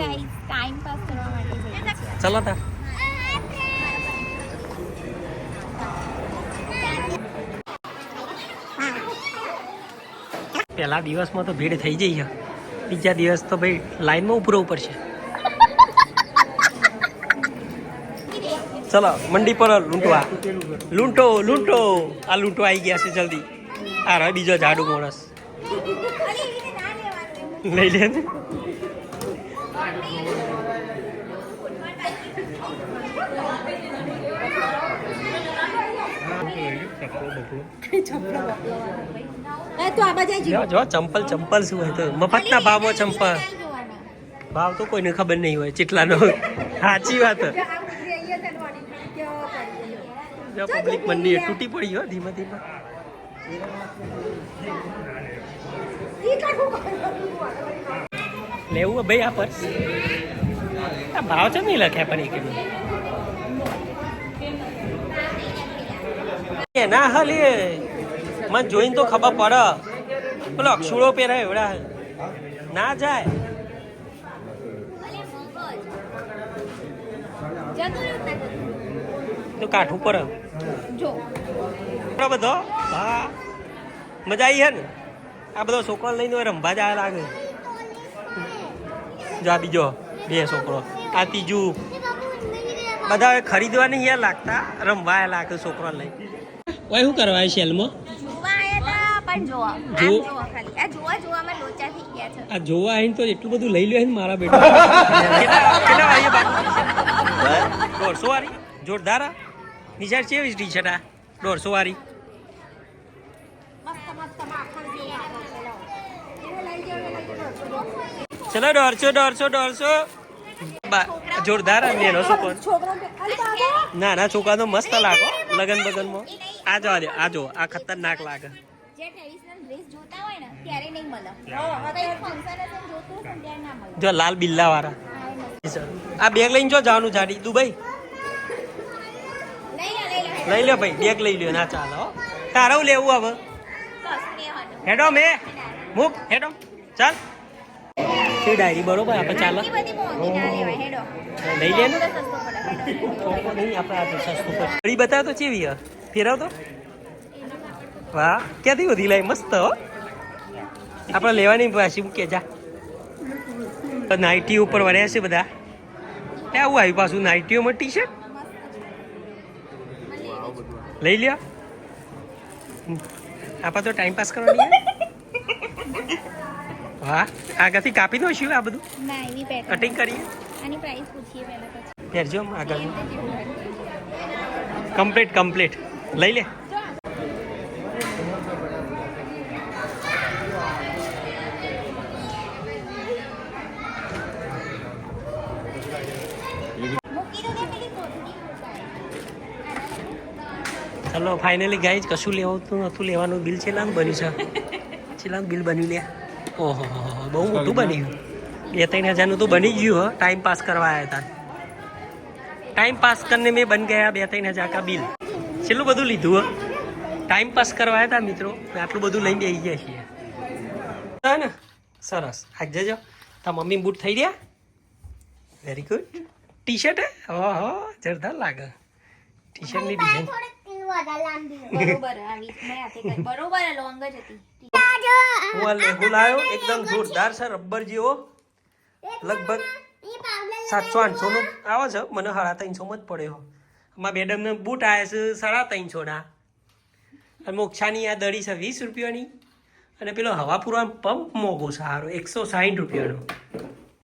Guys time pass કરવા માટે જઈએ છીએ. ચલો તા. પહેલા દિવસમાં તો ભીડ થઈ જઈ છે. બીજા દિવસ તો ભાઈ લાઈનમાં ઉપર છે ચલો મંડી પર લૂંટવા. લૂંટો લૂંટો. આ લૂંટો આવી ગયા છે જલ્દી. આ રહ્યો બીજો ઝાડુ માણસ. લઈ લે જો ચંપલ ચંપલ શું હોય તો. મફતના ભાવમાં ચંપલ. ભાવ તો કોઈને ખબર નહીં હોય ચેટલાનો સાચી વાત. જો પબ્લિક મંડી તૂટી પડી હો ધીમે ધીમે. લેવું ભાઈ આ પર્સ આ ભાવ છે નહીં લખ્યા પણ એક એ ના હાલી મને જોઈને તો ખબર પડે. પેલો અક્ષુળો પહેરાય એવડા. ના જાય. તો કાઠું પર જો. બધો? હા મજા આવી હે ને? આ બધો છોકરો લઈને રંભા જાય લાગે. જો. આ બીજો બે છોકરો. આ ત્રીજું. બધા હવે ખરીદવા નહીં યાર લાગતા. રમવા લાગે છોકરો લઈ. ઓય શું કરવા શેલમાં જોવા આયા તા પણ જોવા. આમ જો- આ જોવા જોવામાં લોચા થઈ ગયા છે. આ જોવા આવીને તો એટલું બધું લઈ લે મારા બેટા. દોઢસો વાળી? જોરદાર નિશાળ કેવી ટી શર્ટ આ? દોઢસો વાળી. મસ્ત મસ્ત ચલો દોડશો દોડશો દોડશો જોરદાર છોકરા અરે બાબા નાના છોકરા તો મસ્ત લાગો લગન બગનમાં. આ જો આ જો, આ જો આ ખતરનાક લાગે. જે ને મળે. ને ને ના મળે. લાલ બિલ્લા વાળા આ બેગ લઈને જો જવાનું જાડી. દુબઈ? લઈ લે ભાઈ બેગ લઈ લ્યો. ના ચાલો હો. તારે લેવું હવે? હેડો મે. મૂક હેડો. ચાલ. તે ડાયરી બરોબર? આપણે ચાલો. લઈ લે ને. નહીં આપણે આ તો સસ્તું પર ઘડી બતાવ તો ચેવી ફેરવ તો વાહ ક્યાંથી વધી લાય મસ્ત હો. આપણે લેવાની પાછી મૂકે જા. નાઇટી ઉપર વળ્યા છે બધા. એ આવું આવ્યું પાછું નાઇટીઓમાં ટી શર્ટ લઈ લ્યો. આપણે તો ટાઈમ પાસ કરવાની. વાહ આગળથી કાપી દો શું આ બધું? ના એવી પેટર્ન કટિંગ કરીએ? આની પ્રાઇસ પૂછીએ પહેલા પછી. પહેરજો આગળ. કમ્પ્લીટ કમ્પ્લીટ લઈ લે. ચલો ફાઇનલી ગાઈજ કશું લેવાતું નતું લેવાનું. બિલ છેલ્લાનું બન્યું છે. છેલ્લા બિલ બની લે ઓહો બહુ મોટું બન્યું. બે ત્રણ હજારનું તો બની ગયું હો. ટાઈમ પાસ કરવા આવ્યા હતા. ટાઈમ પાસ કરીને મેં બન ગયા બે ત્રણ હજાર કા બિલ છેલ્લું બધું લીધું હો. ટાઈમ પાસ કરવા આવ્યા હતા મિત્રો. આટલું બધું લઈને બેસી ગયા છીએ. હા ને? સરસ. આજ જજો તા મમ્મી બૂટ થઈ ગયા વેરી ગુડ ટી શર્ટ હે હો જરદાર લાગે. ટી શર્ટની ડિઝાઇન બરોબર આવી બરોબર લોંગ જ હતી. હું આ લેગુ લાવ્યો એકદમ જોરદાર છે રબર જેવો. લગભગ સાતસો આઠસો નો આવે છે મને સાડા ત્રણસો માં જ પડ્યો. અમારા મેડમને બૂટ આવ્યા છે સાડા ત્રણસો ના. અને મોક્ષાની આ દડી છે વીસ રૂપિયાની. અને પેલો હવા પૂરવાનો પંપ મોંઘો છે સારો એકસો સાઠ રૂપિયાનો.